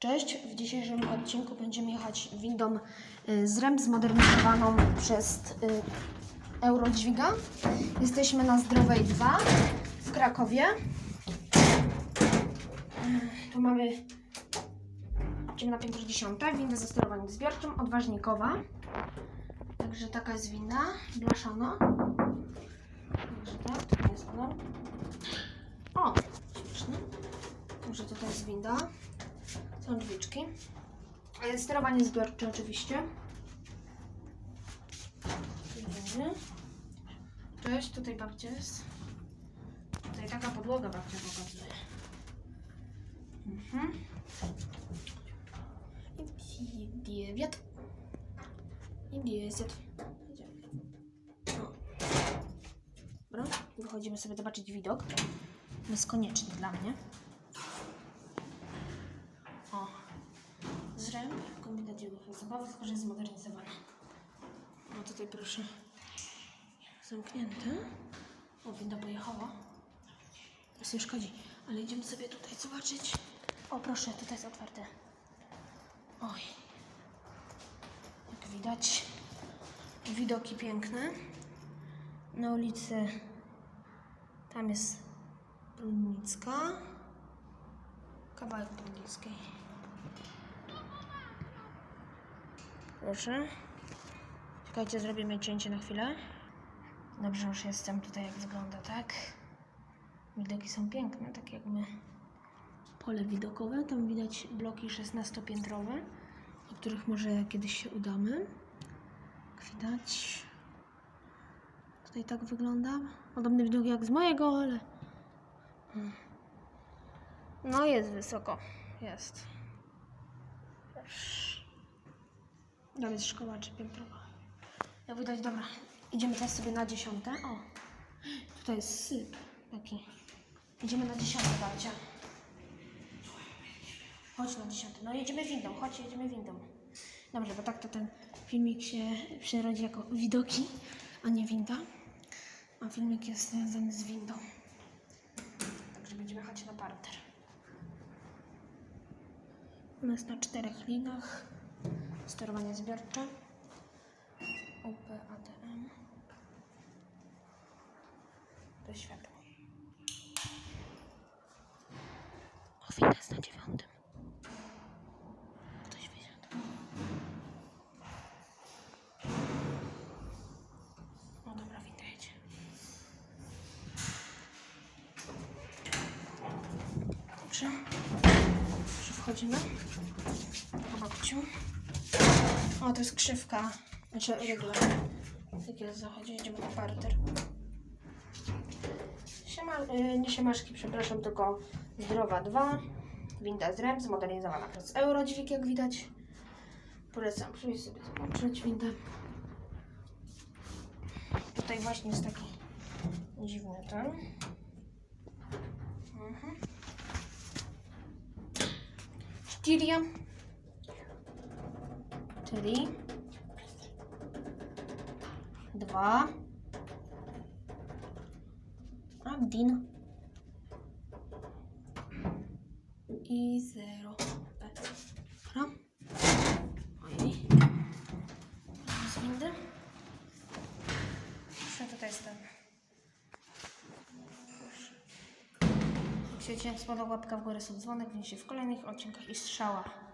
Cześć, w dzisiejszym odcinku będziemy jechać windą y, z REM zmodernizowaną przez y, Eurodźwiga. Jesteśmy na Zdrowej 2 w Krakowie. Y, Tu mamy idziemy na piętro 10, winda ze sterowaniem zbiorczym, odważnikowa. Także taka jest winda, blaszana. Także tak, jest ona. O, śmieszne. Także tutaj jest winda. Są drzwiczki. Sterowanie zbiorcze oczywiście. Cześć, tutaj babcia jest. Tutaj taka podłoga babcia pokazuje. Mhm. I dziewięć. I. O. Dobra, wychodzimy sobie zobaczyć widok. Jest konieczny dla mnie. O, zręb, kombinat dzieł zabawy, tylko że jest zmodernizowana. No tutaj proszę, zamknięte. O, winda pojechała. Nic nie szkodzi, ale idziemy sobie tutaj zobaczyć. O, proszę, tutaj jest otwarte. Oj, jak widać, widoki piękne. Na ulicy, tam jest Brudnicka. Kawałek Brudnickiej. Proszę. Czekajcie, zrobimy cięcie na chwilę. Dobrze, już jestem tutaj, jak wygląda, tak? Widoki są piękne, tak jakby pole widokowe. Tam widać bloki 16-piętrowe, o których może kiedyś się udamy. Jak widać. Tutaj tak wygląda. Podobny widok jak z mojego, ale... No jest wysoko. Jest. Tam jest szkoła czy piętrowa. Jak widać, dobra. Idziemy teraz sobie na dziesiąte. O, tutaj jest syp taki. Idziemy na dziesiąte, babcia. Chodź na dziesiąte. No jedziemy windą, chodź, jedziemy windą. Dobrze, bo tak to ten filmik się przerodzi jako widoki, a nie winda. A filmik jest związany z windą. Także będziemy chodzić na parter. U nas na czterech linach. Sterowanie zbiorcze. UP, ATM. To. O, jest na dziewiątym. Ktoś wysiadł. No dobra, jedzie. Dobrze. Dobrze, wchodzimy. To jest krzywka. Znaczy rygla. Jak jest zachodzi, idziemy na parter. Siema, y, nie siemaszki, przepraszam, tylko Zdrowa 2. Winda z REM, zmodernizowana przez Eurodźwig, jak widać. Polecam przyjść sobie zobaczyć windę. Tutaj właśnie jest taki dziwny ten. Mhm. Styria. Czyli dwa Abdin i zero. Dobra. Ojej. Z tutaj. Proszę. Jak się Ci łapka w górę, subdzwonek, się w kolejnych odcinkach i strzała.